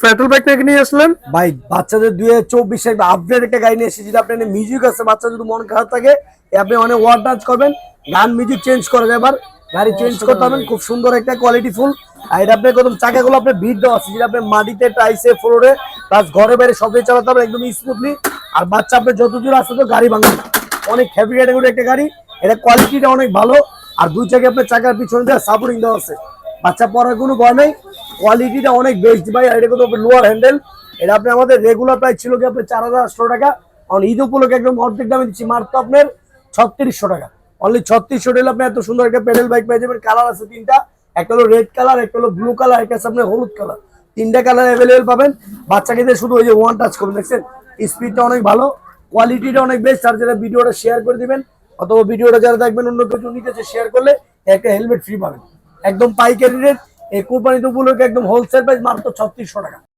ফ্যাটল bike নাকি নিয়ে আসলেন? ভাই বাচ্চাদের দুই হাজার চব্বিশে আপডেট একটা গাড়ি নিয়ে এসেছি যেটা আপনার মিউজিক আছে বাচ্চা যদি মন খারাপ থাকে আপনি অনেক ওয়ার্ড ডান্স করবেন গান মিউজিক চেঞ্জ করে এবার গাড়ি চেঞ্জ করতে পারবেন খুব সুন্দর একটা কোয়ালিটি ফুল আর এটা আপনার কদম চাকাগুলো আপনার ভিড় দেওয়া আছে যেটা আপনি মাটিতে টাইসে ফ্লোরে প্লাস ঘরে বাইরে সবই চালাতে পারবেন একদম স্মুথলি আর বাচ্চা আপনার যত দূর আসতে তো গাড়ি ভাঙবে। অনেক হ্যাপি ক্যাটাগরি একটা গাড়ি এটা কোয়ালিটিটা অনেক ভালো। আর দুই চাকা আপনার চাকার পিছনে দেওয়া সাপোর্টিং দেওয়া আছে বাচ্চা পড়ার কোনো ভয় নেই। কোয়ালিটিটা অনেক বেস্ট ভাই, আর এটা কিন্তু লোয়ার হ্যান্ডেল এটা আপনি আমাদের রেগুলার প্রাইস ছিল কি আপনার চার হাজার আটশো টাকা। আর ঈদ উপলক্ষে একদম অর্ধেক দামে দিচ্ছি, মাত্র আপনার ছত্রিশশো টাকা। অনলি ছত্রিশশো টাকা আপনি এত সুন্দর একটা প্যাডেল বাইক পেয়ে যাবেন। কালার আছে তিনটা, একটা হলো রেড কালার একটা হলো ব্লু কালার একটা আছে আপনার হলুদ কালার তিনটা কালার অ্যাভেলেবেল পাবেন। বাচ্চাকে দিয়ে শুধু ওই যে ওয়ান টাচ করুন, দেখছেন? স্পিডটা অনেক ভালো কোয়ালিটিটা অনেক বেস্ট আর যারা ভিডিওটা শেয়ার করে দিবেন, অথবা ভিডিওটা যারা দেখবেন অন্য কিছু নিতেছে শেয়ার করলে একটা হেলমেট ফ্রি পাবেন। একদম পাইকারি রেট এই কোম্পানিতে উপলক্ষে একদম হোলসেল প্রাইস মাত্র ছত্রিশশো টাকা।